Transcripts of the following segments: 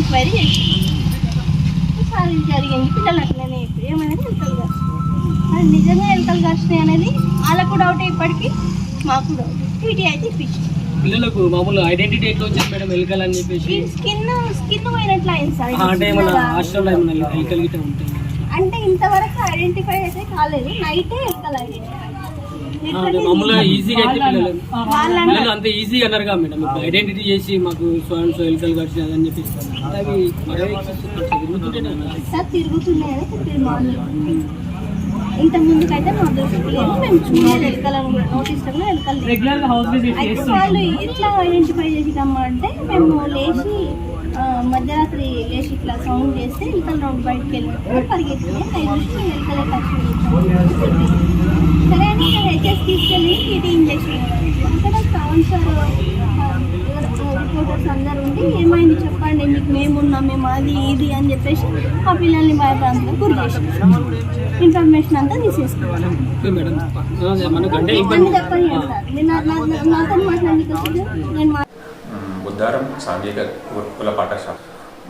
Enquiry చేసి sir ఇది జరిగింది పిల్లలు అట్లనే ఏమనేది ఎలకలు కరిచినాయి అది నిజంగా ఎలకలు కరిచినాయి అనేది వాళ్ళకు డౌట్ ఇప్పటికీ మాకు డౌట్ టీటీ అయితే ఇప్పించింది పిల్లలకు మామూలు ఐడెంటిటీ ఎట్లా వచ్చింది మేడం? ఎలకలు అని చెప్పేసి. స్కిన్ స్కిన్ పోయినట్లు అయింది సార్. అంటే ఏమన్నా చిన్నగా. హాస్టల్లో ఏమన్నా ఎలకలు గిట్ట ఉంటాయి అంటే ఇంతవరకు ఐడెంటిఫై అయితే కాలేదు. నైటే ఎలకలు ఐడెంటిఫై మామూలుగా ఈజీగా అయితే పిల్లలు పిల్లలు అంత ఈజీగా మేడం. ఐడెంటిటీ చేసి మాకు సో అండ్ సో ఎలకలు చెప్పి తిరుగుతున్నాయి అని ఇంత ముందుకైతే మా మేము చూడలేదు ఎలకలను నోటీస్ ఎలకలు వాళ్ళు ఎట్లా ఐడెంటిఫై చేసిరమ్మా అంటే మేము లేచి మధ్యరాత్రి లేచి ఇట్లా సౌండ్ చేస్తే ఎలకలు రౌండ్ బయటకు వెళ్ళినప్పుడు అవి చూసి మేము ఎలకలే ఖర్చు సరే అని ఇక్కడ హెచ్ఎస్ తీసుకెళ్ళి టీటీ ఇంజెక్షన్ కౌన్సర్ రిపోర్టర్స్ అందరు ఉండి ఏమైంది చెప్పండి మీకు మేమున్నాం మేము అది ఇది అని చెప్పేసి ఆ పిల్లల్ని భయప్రాంతం గురి చేసి ఇన్ఫర్మేషన్ అంతా తీసేసుకున్నాం ఓకే మేడం ఆ, మనకు అంటే అన్ని ఇబ్బంది చెప్పండి సార్ మీరు నా- నా- నా- నాతో మాట్లాడడానికి వచ్చారు నేను మా మ్, బుద్ధారం సాంఘిక గురుకుల పాఠశాల.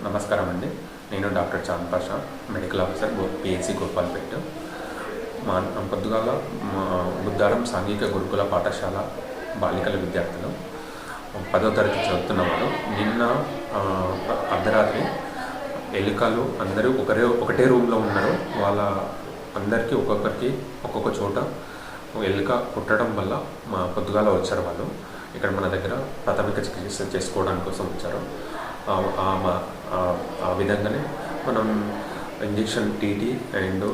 నమస్కారం అండి. నేను doctor Chand Pasha medical officer PHC Gopalpet. మా పొద్దుగాల మా బుద్ధారం సాంఘిక గురుకుల పాఠశాల బాలికల విద్యార్థులు. పదో తరగతి చదువుతున్నవారు నిన్న అర్ధరాత్రి ఎలుకలు అందరూ ఒకరే ఒకటే రూమ్లో ఉన్నారు. వాళ్ళ అందరికీ ఒక్కొక్కరికి ఒక్కొక్క చోట ఎలుక కుట్టడం వల్ల మా పొద్దుగాల వచ్చారు వాళ్ళు. ఇక్కడ మన దగ్గర ప్రాథమిక చికిత్స చేసుకోవడానికి కోసం వచ్చారు. ఆ- మా- ఆ- ఆ విధంగానే మనం ఇంజెక్షన్ టీటీ అండ్